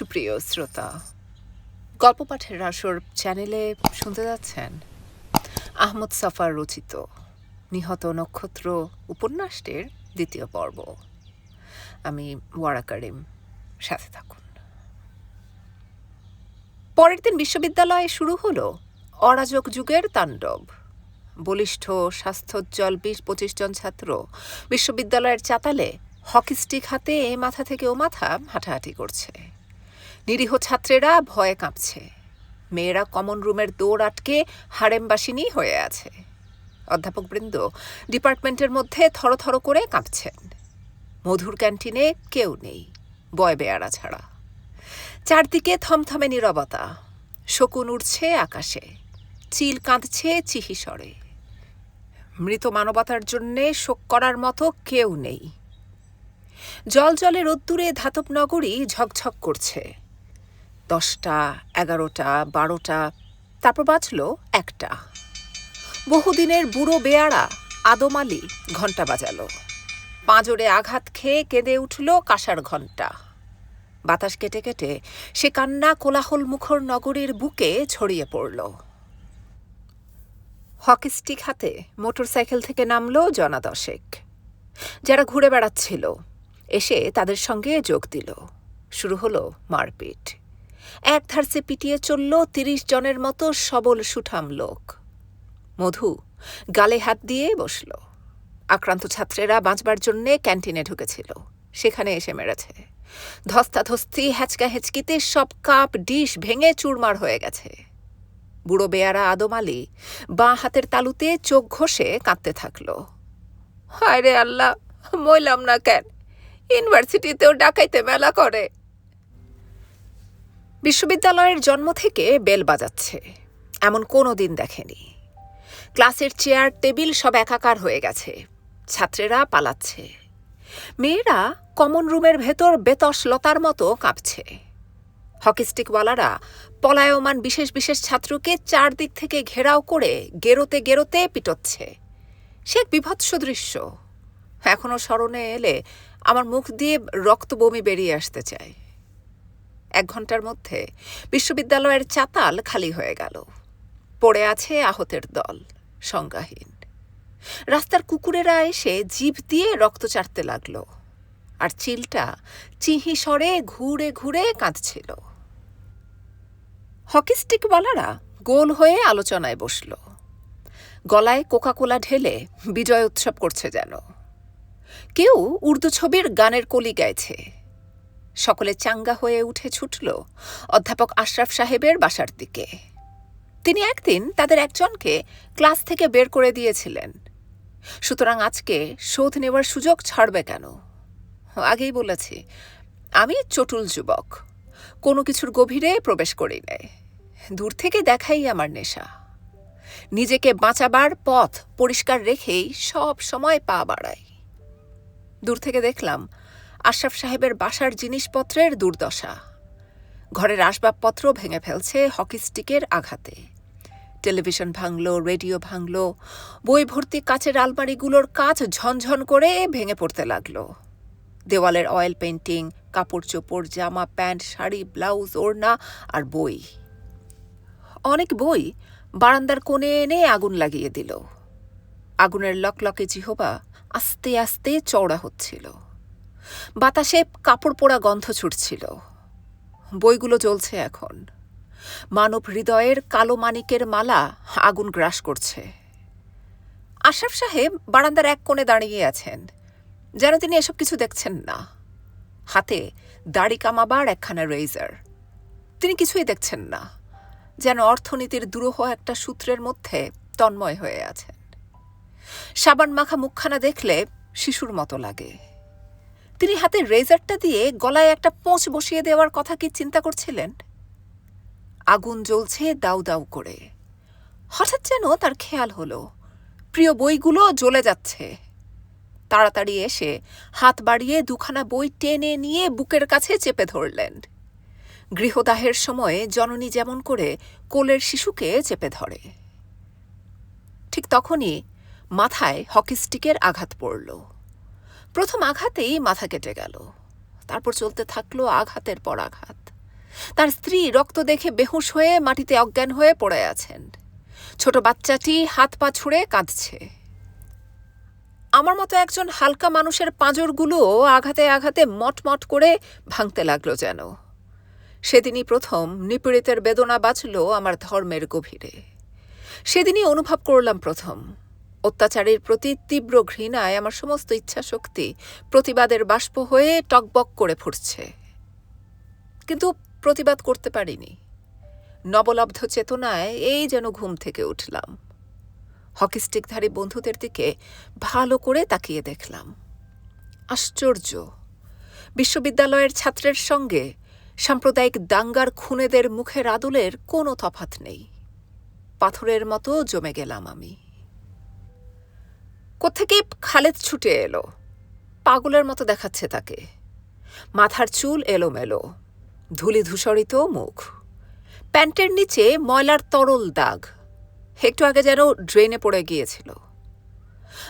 সুপ্রিয় শ্রোতা, গল্প পাঠের আসর চ্যানেলে শুনতে যাচ্ছেন আহমদ সাফার রচিত নিহত নক্ষত্র উপন্যাসটির দ্বিতীয় পর্ব। আমি ওয়ারা করিম, সাথে থাকুন। পরের দিন বিশ্ববিদ্যালয়ে শুরু হলো অরাজক যুগের তাণ্ডব। বলিষ্ঠ স্বাস্থ্যোজ্জ্বল বিশ পঁচিশ জন ছাত্র বিশ্ববিদ্যালয়ের চাতালে হকি স্টিক হাতে এ মাথা থেকে ও মাথা হাঁটাহাঁটি করছে। নিরীহ ছাত্রেরা ভয়ে কাঁপছে। মেয়েরা কমন রুমের দৌড় আটকে হারেমবাসিনী হয়ে আছে। অধ্যাপকবৃন্দ ডিপার্টমেন্টের মধ্যে থরথর করে কাঁপছেন। মধুর ক্যান্টিনে কেউ নেই, বয় বেয়ারা ছাড়া। চারদিকে থমথমে নীরবতা, শকুন উড়ছে আকাশে, চিল কাঁদছে চিহিসরে মৃত মানবতার জন্যে শোক করার মতো কেউ নেই। জল জলে রোদ্দুরে ধাতব নগরী ঝকঝক করছে। দশটা, এগারোটা, বারোটা, তারপর বাজলো একটা। বহুদিনের বুড়ো বেয়ারা আদম ঘণ্টা বাজালো। পাঁজরে আঘাত খেয়ে কেঁদে উঠল কাঁসার ঘণ্টা। বাতাস কেটে কেটে সে কান্না কোলাহল মুখর নগরীর বুকে ছড়িয়ে পড়ল। হকি স্টিক হাতে মোটরসাইকেল থেকে নামলো জনা দশেক। যারা ঘুরে বেড়াচ্ছিল, এসে তাদের সঙ্গে যোগ দিল। শুরু হলো মারপিট। এক ধারসে পিটিয়ে চলল, তিরিশ জনের মতো সবল সুঠাম লোক। মধু গালে হাত দিয়ে বসল। আক্রান্ত ছাত্রেরা বাঁচবার জন্যে ক্যান্টিনে ঢুকেছিল। সেখানে এসে মেরেছে। ধস্তাধস্তি হেঁচকা হেঁচকিতে সব কাপ, ডিশ ভেঙে চুরমার হয়ে গেছে। বুড়ো বেয়ারা আদম বাঁ হাতের তালুতে চোখ ঘষে কাঁদতে থাকল। হায় রে আল্লাহ মইলাম না কেন? ইউনিভার্সিটিতেও ডাকাইতে মেলা করে। বিশ্ববিদ্যালয়ের জন্ম থেকে বেল বাজাচ্ছে। এমন কোনো দিন দেখেনি। ক্লাসের চেয়ার, টেবিল সব একাকার হয়ে গেছে। ছাত্রেরা পালাচ্ছে। মেয়েরা কমন রুমের ভেতর বেতস লতার মতো কাঁপছে। হকিস্টিকওয়ালারা পলায়মান বিশেষ বিশেষ ছাত্রকে চারদিক থেকে ঘেরাও করে গেরোতে গেরোতে পিটোচ্ছে। সে এক বিভৎস দৃশ্য। এখনও স্মরণে এলে আমার মুখ দিয়ে রক্ত বমি বেরিয়ে আসতে চায়। এক ঘণ্টার মধ্যে বিশ্ববিদ্যালয়ের চাতাল খালি হয়ে গেল। পড়ে আছে আহতের দল, সংজ্ঞাহীন। রাস্তার কুকুরেরা এসে জিভ দিয়ে রক্ত চাটতে লাগল। আর চিলটা চিহি সরে ঘুরে ঘুরে কাঁদছিল। হকি স্টিকওয়ালারা গোল হয়ে আলোচনায় বসল। গলায় কোকাকোলা ঢেলে বিজয় উৎসব করছে যেন। কেউ উর্দু ছবির গানের কলি গাইছে। সকলে চাঙ্গা হয়ে উঠে ছুটল অধ্যাপক আশরাফ সাহেবের বাসার দিকে। তিনি একদিন তাদের একজনকে ক্লাস থেকে বের করে দিয়েছিলেন। সুতরাং আজকে শোধ নেওয়ার সুযোগ ছাড়বে কেন? আগেই বলেছি, আমি চটুল যুবক, কোনো কিছুর গভীরে প্রবেশ করি নাই। দূর থেকে দেখাই আমার নেশা। নিজেকে বাঁচাবার পথ পরিষ্কার রেখেই সব সময় পা বাড়াই। দূর থেকে দেখলাম আশরাফ সাহেবের বাসার জিনিসপত্রের দুর্দশা। ঘরের আসবাবপত্র ভেঙে ফেলছে হকি স্টিকের আঘাতে। টেলিভিশন ভাঙল, রেডিও ভাঙল, বই ভর্তি কাচের আলমারিগুলোর কাচ ঝনঝন করে ভেঙে পড়তে লাগল। দেওয়ালের অয়েল পেন্টিং কাপড় চোপড় জামা প্যান্ট, শাড়ি, ব্লাউজ, ওড়না আর বই। অনেক বই বারান্দার কোণে এনে আগুন লাগিয়ে দিল। আগুনের লকলকে জিহবা আস্তে আস্তে চওড়া হচ্ছিল। বাতাসে কাপড় পোড়া গন্ধ ছুটছিল। বইগুলো জ্বলছে এখন। মানব হৃদয়ের কালো মানিকের মালা আগুন গ্রাস করছে। আশরাফ সাহেব বারান্দার এক কোণে দাঁড়িয়ে আছেন। যেন তিনি এসব কিছু দেখছেন না। হাতে দাড়ি কামাবার একখানা রেজার তিনি কিছুই দেখছেন না। যেন অর্থনীতির দুরূহ একটা সূত্রের মধ্যে তন্ময় হয়ে আছেন। সাবান মাখা মুখখানা দেখলে শিশুর মতো লাগে। তিনি হাতে রেজারটা দিয়ে গলায় একটা পোঁচ বসিয়ে দেওয়ার কথা কি চিন্তা করছিলেন? আগুন জ্বলছে দাউ দাউ করে। হঠাৎ যেন তার খেয়াল হলো। প্রিয় বইগুলো জ্বলে যাচ্ছে। তাড়াতাড়ি এসে হাত বাড়িয়ে দুখানা বই টেনে নিয়ে বুকের কাছে চেপে ধরলেন। গৃহদাহের সময়ে জননী যেমন করে কোলের শিশুকে চেপে ধরে। ঠিক তখনই মাথায় হকি স্টিকের আঘাত পড়ল। প্রথম আঘাতেই মাথা কেটে গেল। তারপর চলতে থাকল আঘাতের পর আঘাত। তার স্ত্রী রক্ত দেখে বেহুশ হয়ে মাটিতে অজ্ঞান হয়ে পড়ে আছেন। ছোট বাচ্চাটি হাত পা ছুঁড়ে কাঁদছে। আমার মতো একজন হালকা মানুষের পাঁজরগুলো আঘাতে আঘাতে মটমট করে ভাঙতে লাগল যেন। সেদিনই প্রথম নিপীড়িতের বেদনা বাঁচল আমার ধর্মের গভীরে। সেদিনই অনুভব করলাম প্রথম। অত্যাচারীর প্রতি তীব্র ঘৃণায় আমার সমস্ত ইচ্ছা শক্তি প্রতিবাদের বাষ্প হয়ে টকবক করে ফুটছে। কিন্তু প্রতিবাদ করতে পারিনি। নবলব্ধ চেতনায় এই যেন ঘুম থেকে উঠলাম। হকিস্টিকধারী বন্ধুদের দিকে ভালো করে তাকিয়ে দেখলাম। আশ্চর্য! বিশ্ববিদ্যালয়ের ছাত্রের সঙ্গে সাম্প্রদায়িক দাঙ্গার খুনেদের মুখের আদলের কোনো তফাত নেই। পাথরের মতো জমে গেলাম আমি। কোত্থেকে খালেদ ছুটে এলো। পাগলের মতো দেখাচ্ছে তাকে। মাথার চুল এলোমেলো। ধুলি ধূসরিত মুখ। প্যান্টের নিচে ময়লার তরল দাগ। একটু আগে যেন ড্রেনে পড়ে গিয়েছিল।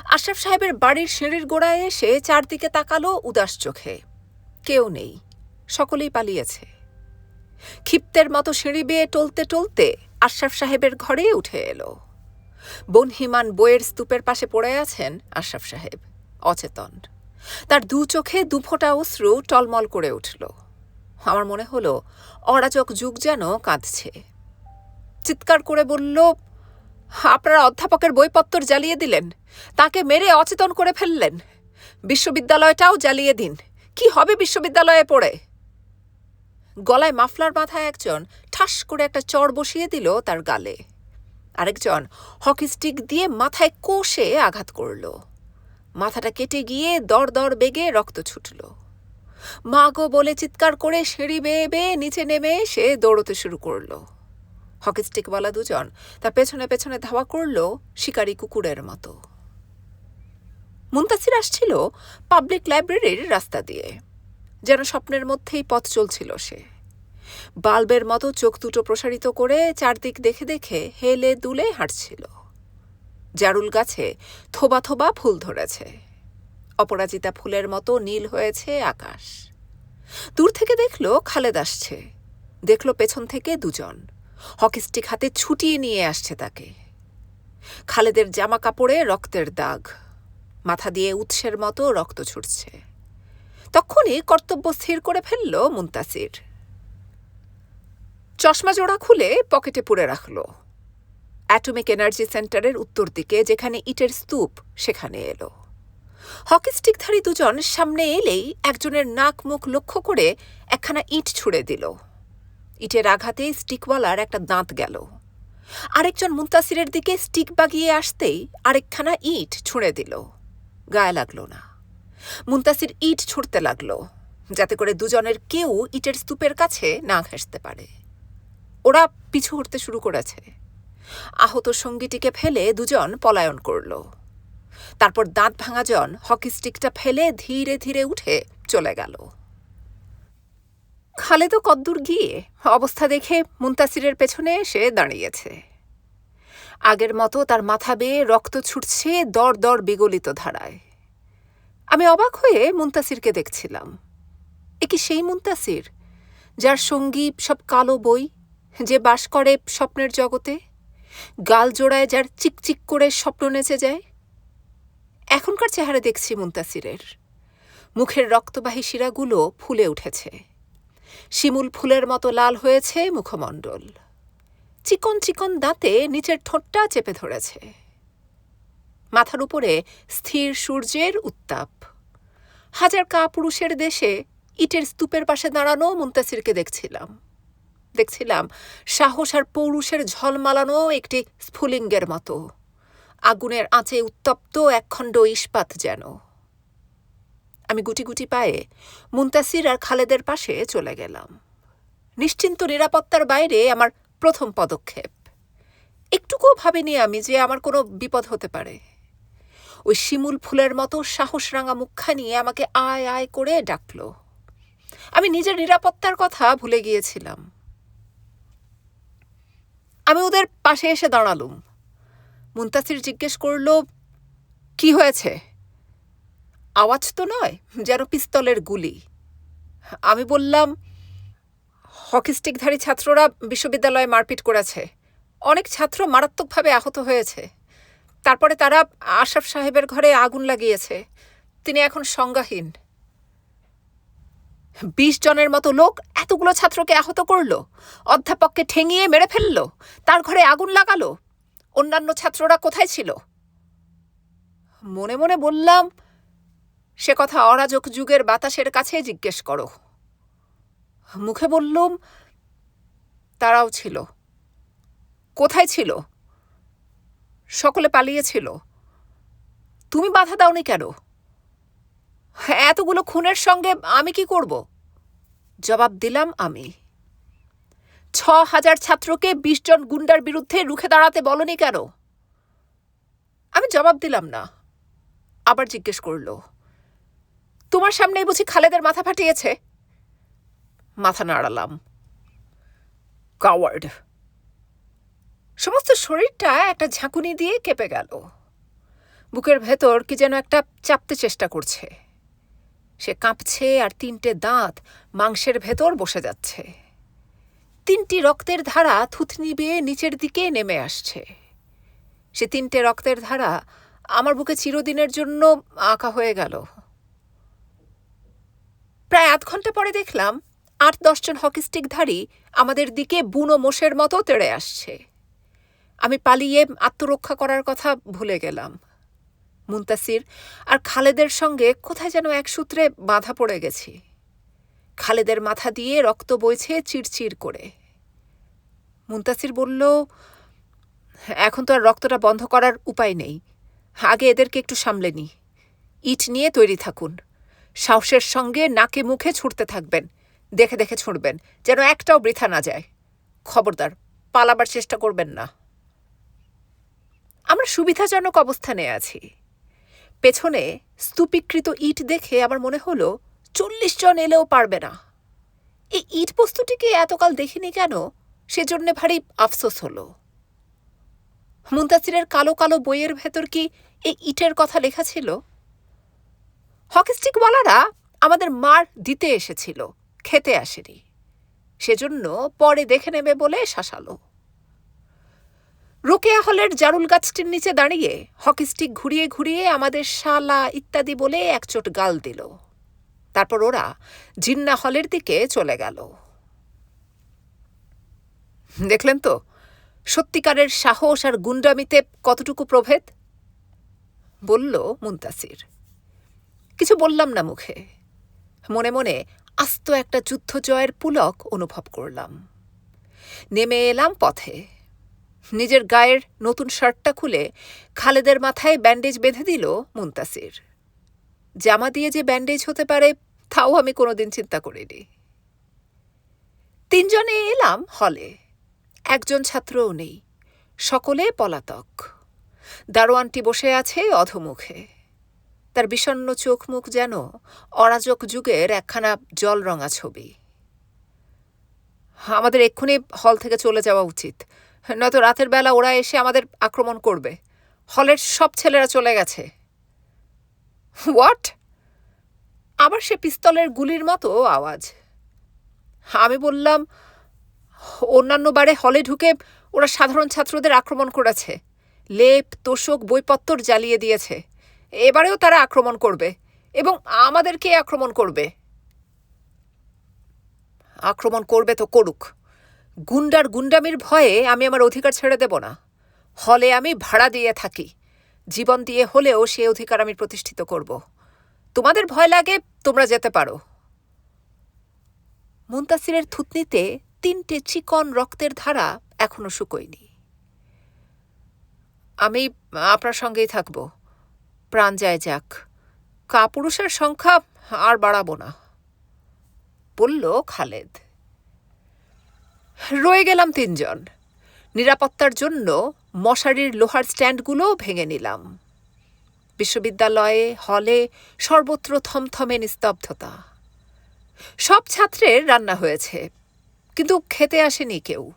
আশরাফ সাহেবের বাড়ির সিঁড়ির গোড়ায় এসে চারদিকে তাকালো উদাস চোখে। কেউ নেই। সকলেই পালিয়েছে। ক্ষিপ্তের মতো সিঁড়ি বেয়ে টলতে টলতে আশরাফ সাহেবের ঘরে উঠে এলো। বনহিমান বইয়ের স্তূপের পাশে পড়ে আছেন আশরাফ সাহেব, অচেতন। তার দু চোখে দুফোঁটা অশ্রু টলমল করে উঠল। আমার মনে হলো, অরাজক যুগ যেন কাঁদছে। চিৎকার করে বলল, আপনারা অধ্যাপকের বইপত্তর জ্বালিয়ে দিলেন, তাকে মেরে অচেতন করে ফেললেন। বিশ্ববিদ্যালয়টাও জ্বালিয়ে দিন, কি হবে বিশ্ববিদ্যালয়ে পড়ে? গলায় মাফলার মাথায় একজন ঠাস করে একটা চড় বসিয়ে দিল তার গালে। আরেকজন হকি স্টিক দিয়ে মাথায় কোষে আঘাত করল। মাথাটা কেটে গিয়ে দর দর বেগে রক্ত ছুটল। মা গো বলে চিৎকার করে সিঁড়ি বেয়ে বেয়ে নিচে নেমে সে দৌড়তে শুরু করল। হকি স্টিকওয়ালা দুজন তার পেছনে পেছনে ধাওয়া করল শিকারী কুকুরের মতো। মুন্তাসির আসছিল পাবলিক লাইব্রেরির রাস্তা দিয়ে। যেন স্বপ্নের মধ্যেই পথ চলছিল সে। বাল্বের মতো চোখ দুটো প্রসারিত করে চারদিক দেখে দেখে হেলে দুলে হাঁটছিল। জারুল গাছে থোবা থোবা ফুল ধরেছে। অপরাজিতা ফুলের মতো নীল হয়েছে আকাশ। দূর থেকে দেখল খালেদ আসছে। দেখল পেছন থেকে দুজন। হকিস্টিক হাতে ছুটিয়ে নিয়ে আসছে তাকে। খালেদের জামা কাপড়ে রক্তের দাগ। মাথা দিয়ে উৎসের মতো রক্ত ছুটছে। তখনই কর্তব্য স্থির করে ফেলল মুন্তাসির। চশমা জোড়া খুলে পকেটে পুরে রাখল। অ্যাটমিক এনার্জি সেন্টারের উত্তর দিকে যেখানে ইটের স্তূপ, সেখানে এলো। হকি স্টিকধারী দুজন সামনে এলেই একজনের নাক মুখ লক্ষ্য করে একখানা ইট ছুড়ে দিল। ইটের আঘাতে স্টিকওয়ালার একটা দাঁত গেল। আরেকজন মুন্তাসিরের দিকে স্টিক বাগিয়ে আসতেই আরেকখানা ইট ছুঁড়ে দিল। গায়ে লাগল না। মুন্তাসির ইট ছুঁড়তে লাগল, যাতে করে দুজনের কেউ ইটের স্তূপের কাছে না ঘেঁষতে পারে। ওরা পিছু হটতে শুরু করেছে। আহত সঙ্গীটিকে ফেলে দুজন পলায়ন করল। তারপর দাঁত ভাঙাজন হকি স্টিকটা ফেলে ধীরে ধীরে উঠে চলে গেল। খালেদও কদ্দূর গিয়ে অবস্থা দেখে মুন্তাসিরের পেছনে এসে দাঁড়িয়েছে। আগের মতো তার মাথা বেয়ে রক্ত ছুটছে দর দর বিগলিত ধারায়। আমি অবাক হয়ে মুন্তাসিরকে দেখছিলাম। এ কি সেই মুন্তাসির, যার সঙ্গী সব কালো বই যে বাস করে স্বপ্নের জগতে, গাল জোড়ায় যার চিকচিক করে স্বপ্ন নেচে যায়। এখনকার চেহারা দেখছি মুন্তাসিরের। মুখের রক্তবাহী শিরাগুলো ফুলে উঠেছে। শিমুল ফুলের মতো লাল হয়েছে মুখমণ্ডল। চিকন চিকন দাঁতে নিচের ঠোঁটটা চেপে ধরেছে। মাথার উপরে স্থির সূর্যের উত্তাপ। হাজার কা পুরুষের দেশে ইটের স্তূপের পাশে দাঁড়ানো মুন্তাসিরকে দেখছিলাম। দেখছিলাম, সাহস আর পৌরুষের ঝলমালানো একটি স্ফুলিঙ্গের মতো। আগুনের আঁচে উত্তপ্ত একখণ্ড ইস্পাত যেন। আমি গুটি গুটি পায়ে মুন্তাসির আর খালেদের পাশে চলে গেলাম। নিশ্চিন্ত নিরাপত্তার বাইরে আমার প্রথম পদক্ষেপ। একটুকুও ভাবিনি আমি যে আমার কোনো বিপদ হতে পারে। ওই শিমুল ফুলের মতো সাহস রাঙা মুখখানি আমাকে আয় আয় করে ডাকল। আমি নিজের নিরাপত্তার কথা ভুলে গিয়েছিলাম। আমি ওদের পাশে এসে দাঁড়ালুম। মুন্তাসির জিজ্ঞেস করল, কি হয়েছে? আওয়াজ তো নয়, যেন পিস্তলের গুলি। আমি বললাম হকিস্টিকধারী ছাত্ররা বিশ্ববিদ্যালয়ে মারপিট করেছে। অনেক ছাত্র মারাত্মকভাবে আহত হয়েছে। তারপরে তারা আশরাফ সাহেবের ঘরে আগুন লাগিয়েছে। তিনি এখন সংজ্ঞাহীন। বিশ জনের মতো লোক এতগুলো ছাত্রকে আহত করল, অধ্যাপককে ঠেঙিয়ে মেরে ফেলল, তার ঘরে আগুন লাগালো। অন্যান্য ছাত্ররা কোথায় ছিল? মনে মনে বললাম, সে কথা অরাজক যুগের বাতাসের কাছে জিজ্ঞেস করো। মুখে বললুম, তারাও ছিল। কোথায় ছিল? সকলে পালিয়েছিল। তুমি বাধা দাওনি কেন? এতগুলো খুনের সঙ্গে আমি কি করব? জবাব দিলাম আমি। ছ হাজার ছাত্রকে বিশ জন গুন্ডার বিরুদ্ধে রুখে দাঁড়াতে বলনি কেন? আমি জবাব দিলাম না। আবার জিজ্ঞেস করল, তোমার সামনেই বুঝি খালেদের মাথা ফাটিয়েছে? মাথা নাড়ালাম। কাওয়ার্ড। সমস্ত শরীরটা একটা ঝাঁকুনি দিয়ে কেঁপে গেল। বুকের ভেতর কি যেন একটা চাপতে চেষ্টা করছে। সে কাঁপছে আর তিনটে দাঁত মাংসের ভেতর বসে যাচ্ছে। তিনটি রক্তের ধারা থুতনি বেয়ে নিচের দিকে নেমে আসছে। সে তিনটে রক্তের ধারা আমার বুকে চিরদিনের জন্য আঁকা হয়ে গেল। প্রায় আধ ঘণ্টা পরে দেখলাম আট দশজন হকিস্টিকধারী আমাদের দিকে বুনো মোষের মতো তেড়ে আসছে। আমি পালিয়ে আত্মরক্ষা করার কথা ভুলে গেলাম। মুন্তাসির আর খালেদের সঙ্গে কোথায় যেন এক সূত্রে বাধা পড়ে গেছি। খালেদের মাথা দিয়ে রক্ত বইছে চিরচির করে। মুন্তাসির বলল, এখন তো আর রক্তটা বন্ধ করার উপায় নেই। আগে এদেরকে একটু সামলে নি। ইট নিয়ে তৈরি থাকুন। সাহসের সঙ্গে নাকে মুখে ছুটতে থাকবেন। দেখে দেখে ছুটবেন যেন একটাও বৃথা না যায়। খবরদার, পালাবার চেষ্টা করবেন না। আমরা সুবিধাজনক অবস্থানে আছি। পেছনে স্তূপীকৃত ইট দেখে আমার মনে হলো, চল্লিশ জন এলেও পারবে না। এই ইট বস্তুটিকে এতকাল দেখিনি কেন? সেজন্য ভারী আফসোস হলো। মুন্তাসিরের কালো কালো বইয়ের ভেতর কি এই ইটের কথা লেখা ছিল? হকিস্টিকওয়ালারা আমাদের মার দিতে এসেছিল, খেতে আসেনি। সেজন্য পরে দেখে নেবে বলে শাসালো। রোকেয়া হলের জারুল গাছটির নিচে দাঁড়িয়ে হকিস্টিক ঘুরিয়ে ঘুরিয়ে আমাদের শালা ইত্যাদি বলে একচোট গাল দিল। তারপর ওরা জিন্না হলের দিকে চলে গেল। দেখলেন তো, সত্যিকারের সাহস আর গুন্ডামিতে কতটুকু প্রভেদ? বলল মুন্তাসির। কিছু বললাম না মুখে। মনে মনে আস্ত একটা যুদ্ধ জয়ের পুলক অনুভব করলাম। নেমে এলাম পথে। নিজের গায়ের নতুন শার্টটা খুলে খালেদের মাথায় ব্যান্ডেজ বেঁধে দিল মুন্তাসির। জামা দিয়ে যে ব্যান্ডেজ হতে পারে, তাও আমি কোনোদিন চিন্তা করিনি। তিনজনে এলাম হলে। একজন ছাত্রও নেই, সকলে পলাতক। দারোয়ানটি বসে আছে অধমুখে। তার বিষণ্ন চোখ মুখ যেন অরাজক যুগের একখানা জলরঙা ছবি। আমাদের এক্ষুনি হল থেকে চলে যাওয়া উচিত। নয়তো রাতের বেলা ওরা এসে আমাদের আক্রমণ করবে। হলের সব ছেলেরা চলে গেছে। হোয়াট? আবার সে পিস্তলের গুলির মতো আওয়াজ। আমি বললাম, অন্যান্য বারে হলে ঢুকে ওরা সাধারণ ছাত্রদের আক্রমণ করেছে। লেপ, তোষক, বইপত্তর জ্বালিয়ে দিয়েছে। এবারেও তারা আক্রমণ করবে এবং আমাদেরকে আক্রমণ করবে। আক্রমণ করবে তো করুক। গুন্ডার গুন্ডামির ভয়ে আমি আমার অধিকার ছেড়ে দেব না। হলে আমি ভাড়া দিয়ে থাকি। জীবন দিয়ে হলেও সে অধিকার আমি প্রতিষ্ঠিত করব। তোমাদের ভয় লাগে, তোমরা যেতে পারো। মুন্তাসিরের থুতনিতে তিনটে চিকন রক্তের ধারা এখনও শুকোয়নি। আমি আপনার সঙ্গেই থাকব। প্রাণ যায় যাক। কাপুরুষের সংখ্যা আর বাড়াবো না। বলল খালেদ। রয়ে গেলাম তিনজন। নিরাপত্তার জন্য মশারির লোহার স্ট্যান্ডগুলো ভেঙে নিলাম। বিশ্ববিদ্যালয়ে, হলে সর্বত্র থমথমে নিস্তব্ধতা। সব ছাত্রের রান্না হয়েছে, কিন্তু খেতে আসেনি কেউ।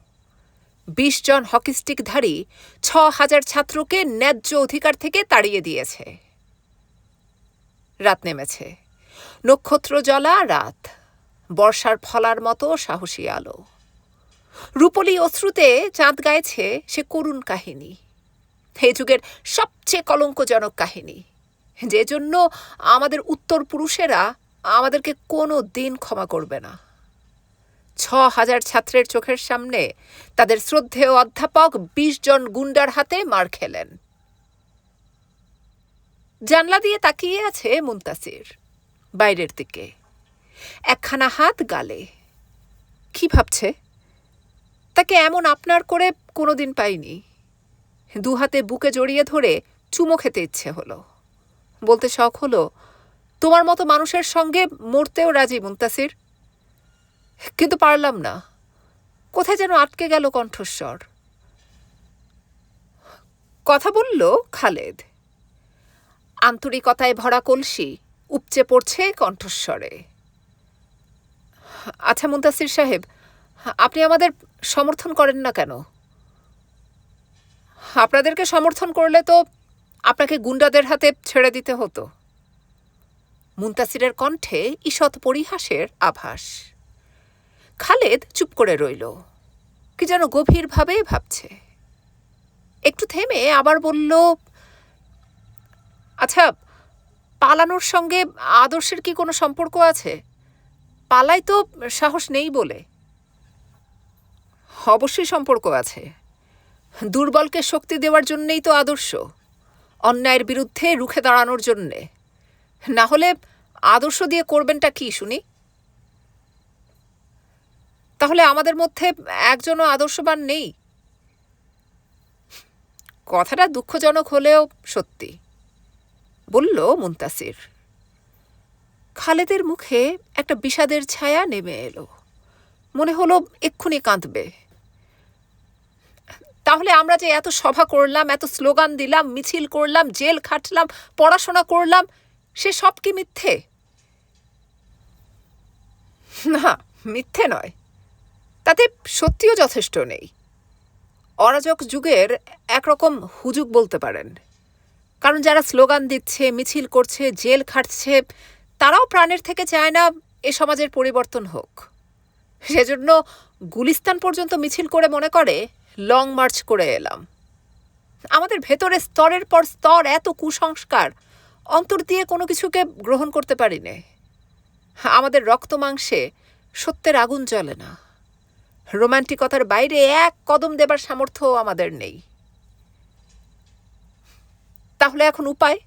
বিশ জন হকিস্টিকধারী ছ হাজার ছাত্রকে ন্যায্য অধিকার থেকে তাড়িয়ে দিয়েছে। রাত নেমেছে। নক্ষত্র জলা রাত। বর্ষার ফলার মতো সাহসী আলো। রূপলি অশ্রুতে চাঁদ গাইছে সে করুণ কাহিনী। হে যুগের সবচেয়ে কলঙ্কজনক কাহিনী। যে জন্য আমাদের উত্তর পুরুষেরা আমাদেরকে কোনো দিন ক্ষমা করবে না। ছ হাজার ছাত্রের চোখের সামনে তাদের শ্রদ্ধেয় অধ্যাপক বিশ জন গুন্ডার হাতে মার খেলেন। জানলা দিয়ে তাকিয়ে আছে মুন্তাসির, বাইরের দিকে। একখানা হাত গালে। কি ভাবছে? তাকে এমন আপনার করে কোনোদিন পাইনি। দু হাতে বুকে জড়িয়ে ধরে চুমো খেতে ইচ্ছে হলো। বলতে শখ হলো, তোমার মতো মানুষের সঙ্গে মরতেও রাজি মুন্তাসির। কিন্তু পারলাম না। কোথায় যেন আটকে গেল কণ্ঠস্বর। কথা বলল খালেদ। আন্তরিকতায় ভরা কলসি উপচে পড়ছে কণ্ঠস্বরে। আচ্ছা মুন্তাসির সাহেব, আপনি আমাদের সমর্থন করেন না কেন? আপনাদেরকে সমর্থন করলে তো আপনাকে গুন্ডাদের হাতে ছেড়ে দিতে হতো। মুন্তাসিরের কণ্ঠে ঈষৎ পরিহাসের আভাস। খালেদ চুপ করে রইল, কি যেন গভীরভাবে ভাবছে। একটু থেমে আবার বলল আচ্ছা পালানোর সঙ্গে আদর্শের কি কোনো সম্পর্ক আছে? পালাই তো সাহস নেই বলে। অবশ্যই সম্পর্ক আছে। দুর্বলকে শক্তি দেওয়ার জন্যেই তো আদর্শ। অন্যায়ের বিরুদ্ধে রুখে দাঁড়ানোর জন্যে। না হলে আদর্শ দিয়ে করবেনটা কি, শুনি? তাহলে আমাদের মধ্যে একজনও আদর্শবান নেই? কথাটা দুঃখজনক হলেও সত্যি। বলল মুন্তাসির। খালেদের মুখে একটা বিষাদের ছায়া নেমে এলো। মনে হলো এক্ষুনি কাঁদবে। তাহলে আমরা যে এত সভা করলাম, এত স্লোগান দিলাম, মিছিল করলাম, জেল খাটলাম, পড়াশোনা করলাম, সে সব কি মিথ্যে? না, মিথ্যে নয়। তাতে সত্যিও যথেষ্ট নেই। অরাজক যুগের একরকম হুজুগ বলতে পারেন। কারণ যারা স্লোগান দিচ্ছে, মিছিল করছে, জেল খাটছে, তারাও প্রাণের থেকে চায় না এ সমাজের পরিবর্তন হোক। সেজন্য গুলিস্তান পর্যন্ত মিছিল করে মনে করে লং মার্চ করে এলাম। আমাদের ভেতরে স্তরের পর স্তর এত কুসংস্কার, অন্তর দিয়ে কোনো কিছুকে গ্রহণ করতে পারি নে আমাদের রক্ত মাংসে সত্যের আগুন জ্বলে না। রোমান্টিকতার বাইরে এক কদম দেবার সামর্থ্য আমাদের নেই। তাহলে এখন উপায়?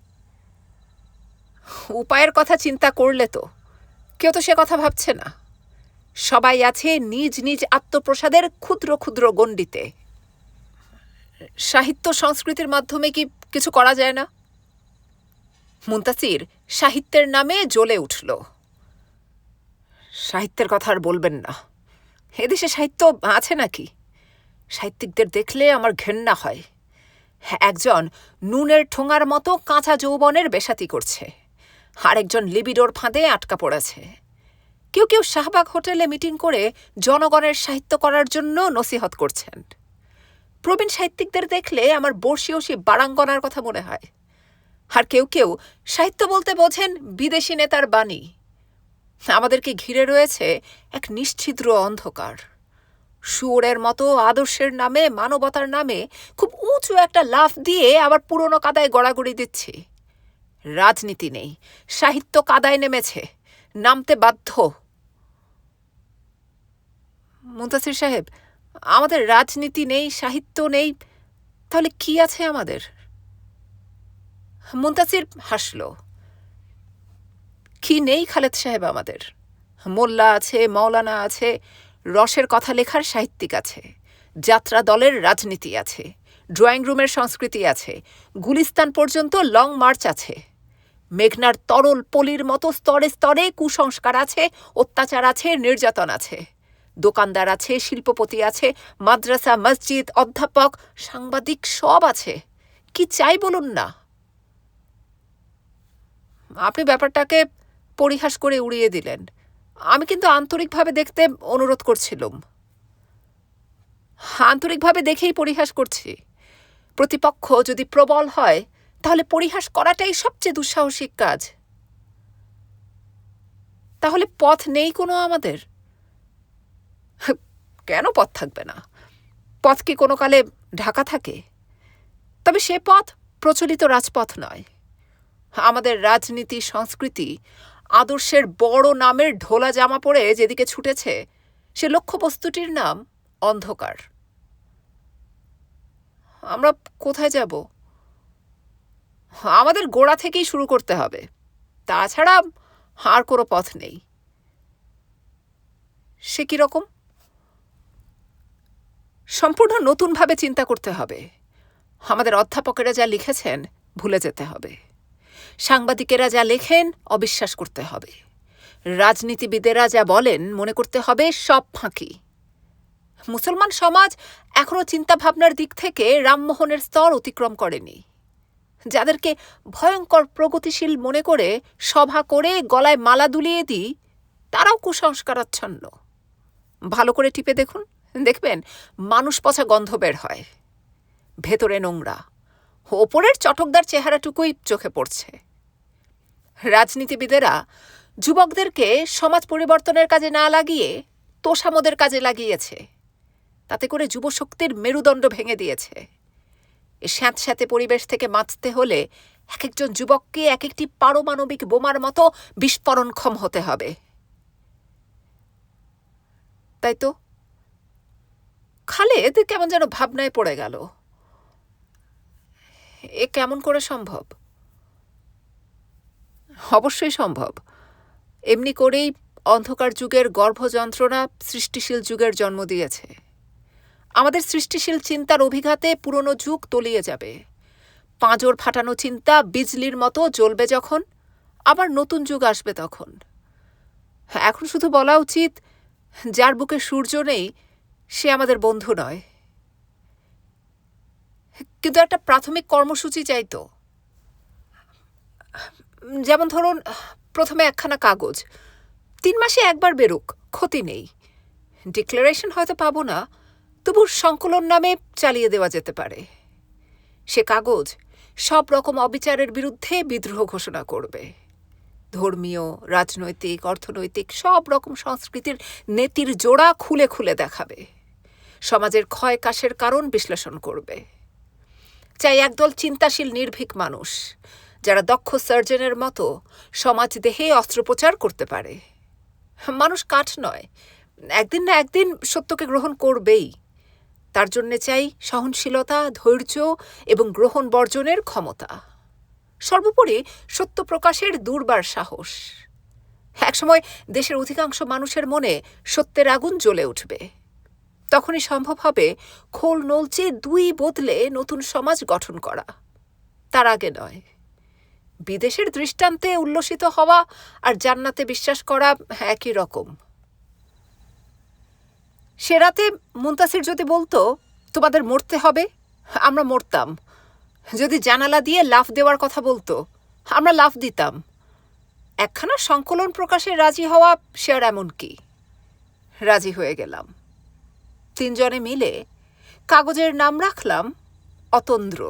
উপায়ের কথা চিন্তা করলে তো কেউ তো সে কথা ভাবছে না। সবাই আছে নিজ নিজ আত্মপ্রসাদের ক্ষুদ্র ক্ষুদ্র গণ্ডিতে। সাহিত্য সংস্কৃতির মাধ্যমে কি কিছু করা যায় না? মুন্তাসির, সাহিত্যের নামে জ্বলে উঠল। সাহিত্যের কথা আর বলবেন না। এদেশে সাহিত্য আছে নাকি? সাহিত্যিকদের দেখলে আমার ঘেন্না হয়। একজন নুনের ঠোঙার মতো কাঁচা যৌবনের বেসাতি করছে। আরেকজন লিবিডোর ফাঁদে আটকা পড়েছে। কেউ কেউ শাহবাগ হোটেলে মিটিং করে জনগণের সাহিত্য করার জন্য নসিহত করছেন। প্রবীণ সাহিত্যিকদের দেখলে আমার বর্ষীয়সী বারাঙ্গনার কথা মনে হয়। আর কেউ কেউ সাহিত্য বলতে বোঝেন বিদেশি নেতার বাণী। আমাদেরকে ঘিরে রয়েছে এক নিশ্ছিদ্র অন্ধকার। শুয়োরের মতো আদর্শের নামে, মানবতার নামে খুব উঁচু একটা লাফ দিয়ে আবার পুরনো কাদায় গড়াগড়ি দিচ্ছি। রাজনীতি নেই, সাহিত্য কাদায় নেমেছে, নামতে বাধ্য। মুন্তাসির সাহেব, আমাদের রাজনীতি নেই, সাহিত্য নেই, তাহলে কি আছে আমাদের? মুন্তাসির হাসল। কি নেই খালেদ সাহেব আমাদের? মোল্লা আছে মৌলানা আছে, রসের কথা লেখার সাহিত্যিক আছে, যাত্রা দলের রাজনীতি আছে, ড্রয়িং রুমের সংস্কৃতি আছে, গুলিস্তান পর্যন্ত লং মার্চ আছে, মেঘনার তরল পলির মতো স্তরে স্তরে কুসংস্কার আছে, অত্যাচার আছে, নির্যাতন আছে। দোকানদার আছে, শিল্পপতি আছে, মাদ্রাসা, মসজিদ, অধ্যাপক, সাংবাদিক সব আছে। কি চাই বলুন না? আপনি ব্যাপারটাকে পরিহাস করে উড়িয়ে দিলেন। আমি কিন্তু আন্তরিকভাবে দেখতে অনুরোধ করছিলাম। আন্তরিকভাবে দেখেই পরিহাস করছি। প্রতিপক্ষ যদি প্রবল হয়, তাহলে পরিহাস করাটাই সবচেয়ে দুঃসাহসিক কাজ। তাহলে পথ নেই কোনো আমাদের? কেন পথ থাকবে না? পথ কি কোনো কালে ঢাকা থাকে? তবে সে পথ প্রচলিত রাজপথ নয়। আমাদের রাজনীতি, সংস্কৃতি, আদর্শের বড় নামের ঢোলা জামা পরে যেদিকে ছুটেছে, সে লক্ষ্যবস্তুটির নাম অন্ধকার। আমরা কোথায় যাব? আমাদের গোড়া থেকেই শুরু করতে হবে। তাছাড়া আর কোনো পথ নেই। সে কীরকম সম্পূর্ণ নতুনভাবে চিন্তা করতে হবে। আমাদের অধ্যাপকেরা যা লিখেছেন ভুলে যেতে হবে। সাংবাদিকেরা যা লেখেন অবিশ্বাস করতে হবে। রাজনীতিবিদেরা যা বলেন মনে করতে হবে সব ফাঁকি। মুসলমান সমাজ এখনও চিন্তাভাবনার দিক থেকে রামমোহনের স্তর অতিক্রম করেনি। যাদেরকে ভয়ঙ্কর প্রগতিশীল মনে করে সভা করে গলায় মালা দুলিয়ে দিই, তারাও কুসংস্কারাচ্ছন্ন। ভালো করে টিপে দেখুন। দেখবেন, মানুষ পচা গন্ধ বের হয়। ভেতরে নোংরা। ওপরের চটকদার চেহারাটুকুই চোখে পড়ছে। রাজনীতিবিদেরা যুবকদেরকে সমাজ পরিবর্তনের কাজে না লাগিয়ে তোষামোদের কাজে লাগিয়েছে। তাতে করে যুবশক্তির মেরুদণ্ড ভেঙে দিয়েছে। এ স্যাঁতস্যাঁতে পরিবেশ থেকে বাঁচতে হলে এক একজন যুবককে এক একটি পারমাণবিক বোমার মতো বিস্ফোরণক্ষম হতে হবে। তাই তো? খালেদ কেমন যেন ভাবনায় পড়ে গেল। এ কেমন করে সম্ভব? অবশ্যই সম্ভব। এমনি করেই অন্ধকার যুগের গর্ভযন্ত্রণা সৃষ্টিশীল যুগের জন্ম দিয়েছে। আমাদের সৃষ্টিশীল চিন্তার অভিঘাতে পুরনো যুগ তলিয়ে যাবে। পাঁজর ফাটানো চিন্তা বিজলির মতো জ্বলবে যখন, আবার নতুন যুগ আসবে তখন। এখন শুধু বলা উচিত, যার বুকে সূর্য নেই সে আমাদের বন্ধু নয়। কিন্তু একটা প্রাথমিক কর্মসূচি চাই তো। যেমন ধরুন, প্রথমে একখানা কাগজ। তিন মাসে একবার বেরুক, ক্ষতি নেই। ডিক্লারেশন হয়তো পাবো না, তবু সংকলন নামে চালিয়ে দেওয়া যেতে পারে। সে কাগজ সব রকম অবিচারের বিরুদ্ধে বিদ্রোহ ঘোষণা করবে। ধর্মীয়, রাজনৈতিক, অর্থনৈতিক সব রকম সংস্কৃতির নেতির জোড়া খুলে খুলে দেখাবে। সমাজের ক্ষয় কাশের কারণ বিশ্লেষণ করবে। চাই একদল চিন্তাশীল, নির্ভীক মানুষ, যারা দক্ষ সার্জনের মতো সমাজ দেহে অস্ত্রোপচার করতে পারে। মানুষ কাঠ নয়, একদিন না একদিন সত্যকে গ্রহণ করবেই। তার জন্যে চাই সহনশীলতা, ধৈর্য এবং গ্রহণ বর্জনের ক্ষমতা। সর্বোপরি সত্য প্রকাশের দুর্বার সাহস। একসময় দেশের অধিকাংশ মানুষের মনে সত্যের আগুন জ্বলে উঠবে। তখনই সম্ভব হবে খোল নলচে দুই বদলে নতুন সমাজ গঠন করা। তার আগে নয়। বিদেশের দৃষ্টান্তে উল্লসিত হওয়া আর জান্নাতে বিশ্বাস করা একই রকম। সে রাতে মুন্তাসির যদি বলতো, তোমাদের মরতে হবে, আমরা মরতাম। যদি জানালা দিয়ে লাফ দেওয়ার কথা বলতো, আমরা লাফ দিতাম। একখানা সংকলন প্রকাশে রাজি হওয়া সে আর এমন কি? রাজি হয়ে গেলাম। তিনজনে মিলে কাগজের নাম রাখলাম অতন্দ্র।